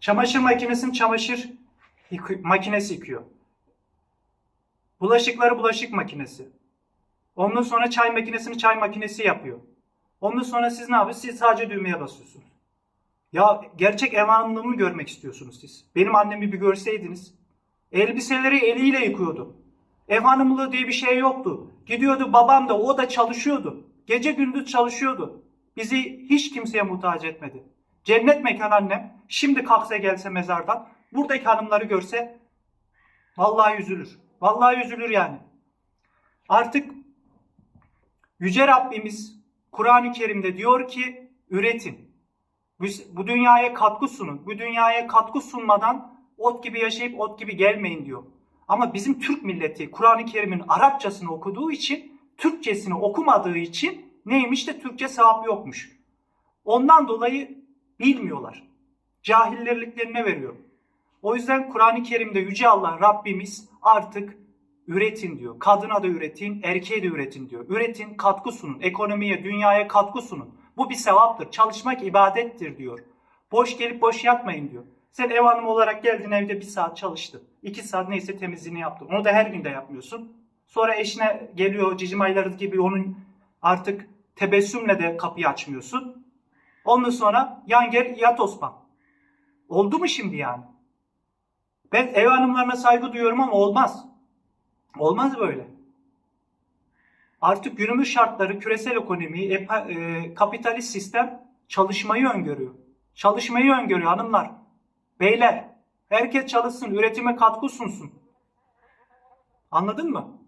Çamaşır makinesini çamaşır yıkı- makinesi yıkıyor. Bulaşıkları bulaşık makinesi. Ondan sonra çay makinesini çay makinesi yapıyor. Ondan sonra siz ne yapıyorsunuz? Siz sadece düğmeye basıyorsunuz. Ya gerçek ev hanımlığımı görmek istiyorsunuz siz. Benim annemi bir görseydiniz. Elbiseleri eliyle yıkıyordu. Ev hanımlığı diye bir şey yoktu. Gidiyordu babam da o da çalışıyordu. Gece gündüz çalışıyordu. Bizi hiç kimseye muhtaç etmedi. Cennet mekan annem şimdi kalksa gelse mezardan buradaki hanımları görse vallahi üzülür. Vallahi üzülür yani. Artık Yüce Rabbimiz Kur'an-ı Kerim'de diyor ki üretin. Bu, dünyaya katkı sunun. Bu dünyaya katkı sunmadan ot gibi yaşayıp ot gibi gelmeyin diyor. Ama bizim Türk milleti Kur'an-ı Kerim'in Arapçasını okuduğu için, Türkçesini okumadığı için neymiş de Türkçe sevap yokmuş. Ondan dolayı bilmiyorlar. Cahillerliklerine veriyor. O yüzden Kur'an-ı Kerim'de Yüce Allah Rabbimiz artık üretin diyor. Kadına da üretin, erkeğe de üretin diyor. Üretin, katkı sunun. Ekonomiye, dünyaya katkı sunun. Bu bir sevaptır. Çalışmak ibadettir diyor. Boş gelip boş yatmayın diyor. Sen ev hanımı olarak geldin evde bir saat çalıştın. iki saat neyse temizliğini yaptın. Onu da her gün de yapmıyorsun. Sonra eşine geliyor cicim ayları gibi onun artık tebessümle de kapıyı açmıyorsun. Ondan sonra yan gel yat. Oldu mu şimdi yani? Ben ev hanımlarına saygı duyuyorum ama olmaz. Olmaz böyle. Artık günümüz şartları, küresel ekonomi, epa- e, kapitalist sistem çalışmayı öngörüyor. Çalışmayı öngörüyor hanımlar. Beyler, herkes çalışsın, üretime katkı sunsun. Anladın mı?